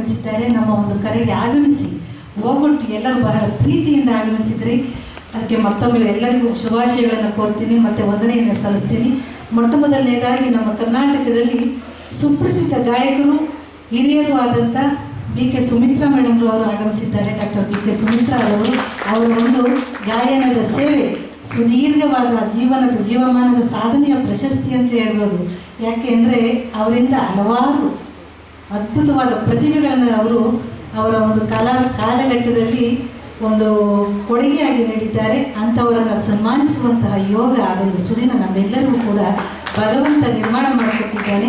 ಆಗಮಿಸಿದ್ದಾರೆ. ನಮ್ಮ ಒಂದು ಕರೆಗೆ ಆಗಮಿಸಿ ಹೋಗೊಟ್ಟು ಎಲ್ಲರೂ ಬಹಳ ಪ್ರೀತಿಯಿಂದ ಆಗಮಿಸಿದ್ರಿ. ಅದಕ್ಕೆ ಮತ್ತೊಮ್ಮೆ ಎಲ್ಲರಿಗೂ ಶುಭಾಶಯಗಳನ್ನು ಕೋರ್ತೀನಿ, ಮತ್ತು ವಂದನೆಯನ್ನು ಸಲ್ಲಿಸ್ತೀನಿ. ಮೊಟ್ಟ ಮೊದಲನೇದಾಗಿ ನಮ್ಮ ಕರ್ನಾಟಕದಲ್ಲಿ ಸುಪ್ರಸಿದ್ಧ ಗಾಯಕರು, ಹಿರಿಯರು ಆದಂಥ ಬಿ ಕೆ ಸುಮಿತ್ರಾ ಮೇಡಮ್ ಅವರು ಆಗಮಿಸಿದ್ದಾರೆ. ಡಾಕ್ಟರ್ ಬಿ ಕೆ ಸುಮಿತ್ರಾ ಅವರು ಅವರ ಒಂದು ಗಾಯನದ ಸೇವೆ, ಸುದೀರ್ಘವಾದ ಜೀವನದ ಜೀವಮಾನದ ಸಾಧನೆಯ ಪ್ರಶಸ್ತಿ ಅಂತ ಹೇಳ್ಬೋದು. ಯಾಕೆ ಅಂದರೆ ಅವರಿಂದ ಹಲವಾರು ಅದ್ಭುತವಾದ ಪ್ರತಿಭೆಗಳನ್ನು ಅವರು ಅವರ ಒಂದು ಕಾಲ ಕಾಲಘಟ್ಟದಲ್ಲಿ ಒಂದು ಕೊಡುಗೆಯಾಗಿ ನೀಡಿದ್ದಾರೆ. ಅಂಥವರನ್ನು ಸನ್ಮಾನಿಸುವಂತಹ ಯೋಗ ಅದೊಂದು ಸುದಿನ ನಮ್ಮೆಲ್ಲರಿಗೂ ಕೂಡ ಭಗವಂತ ನಿರ್ಮಾಣ ಮಾಡಿಕೊಟ್ಟಿದ್ದಾನೆ.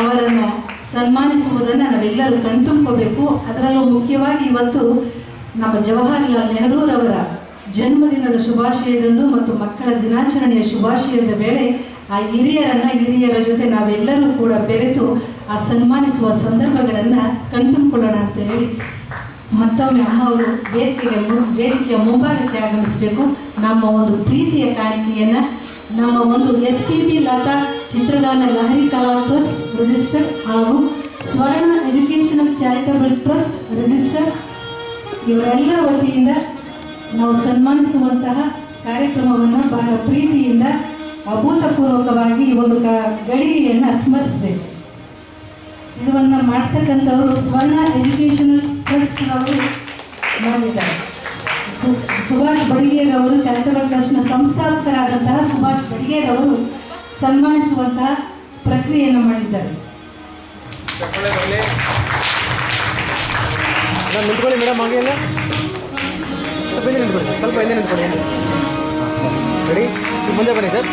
ಅವರನ್ನು ಸನ್ಮಾನಿಸುವುದನ್ನು ನಾವೆಲ್ಲರೂ ಕಣ್ತುಂಬ್ಕೋಬೇಕು. ಅದರಲ್ಲೂ ಮುಖ್ಯವಾಗಿ ಇವತ್ತು ನಮ್ಮ ಜವಾಹರ್ಲಾಲ್ ನೆಹರೂರವರ ಜನ್ಮದಿನದ ಶುಭಾಶಯದಂದು ಮತ್ತು ಮಕ್ಕಳ ದಿನಾಚರಣೆಯ ಶುಭಾಶಯದ ವೇಳೆ ಆ ಹಿರಿಯರನ್ನ, ಹಿರಿಯರ ಜೊತೆ ನಾವೆಲ್ಲರೂ ಕೂಡ ಬೆರೆತು ಆ ಸನ್ಮಾನಿಸುವ ಸಂದರ್ಭಗಳನ್ನು ಕಣ್ತುಂಬಿಕೊಳ್ಳೋಣ ಅಂತ ಹೇಳಿ ಮತ್ತೊಮ್ಮೆ ಅಮ್ಮವರು ವೇದಿಕೆಗೆ ವೇದಿಕೆಯ ಮುಂಭಾಗಕ್ಕೆ ಆಗಮಿಸಬೇಕು. ನಮ್ಮ ಒಂದು ಪ್ರೀತಿಯ ಕಾಣಿಕೆಯನ್ನು, ನಮ್ಮ ಒಂದು S P B Lata Chitragana Lahari Kala trust register ಹಾಗೂ ಸ್ವರ್ಣ ಎಜುಕೇಷನಲ್ ಚಾರಿಟಬಲ್ ಟ್ರಸ್ಟ್ ರಿಜಿಸ್ಟರ್ ಇವರೆಲ್ಲರ ವತಿಯಿಂದ ನಾವು ಸನ್ಮಾನಿಸುವಂತಹ ಕಾರ್ಯಕ್ರಮವನ್ನು ಬಹಳ ಪ್ರೀತಿಯಿಂದ ಅಭೂತಪೂರ್ವಕವಾಗಿ ಈ ಒಂದು ಗಳಿಗೆಯನ್ನು ಸ್ಮರಿಸಬೇಕು. ಇದನ್ನು ಮಾಡ್ತಕ್ಕಂಥವರು ಸ್ವರ್ಣ ಎಜುಕೇಷನಲ್ ಟ್ರಸ್ಟ್ ಅವರು ಮಾಡಿದ್ದಾರೆ. ಸು ಸುಭಾಷ್ ಬಡಿಗೇರವರು ಚಾರಿಟಬಲ್ ಟ್ರಸ್ಟ್ನ ಸಂಸ್ಥಾಪಕರಾದಂತಹ ಸುಭಾಷ್ ಬಡಿಗೇರವರು ಸನ್ಮಾನಿಸುವಂತಹ ಪ್ರಕ್ರಿಯೆಯನ್ನು ಮಾಡಿದ್ದಾರೆ. ಸ್ವಲ್ಪ ಸ್ವಲ್ಪ ಹಿಂದೆ ನಿಂತ್ಕೊಳ್ಳಿ. ರೆಡಿ? ಈಗ ಮುಂದೆ ಬನ್ನಿ ಸರ್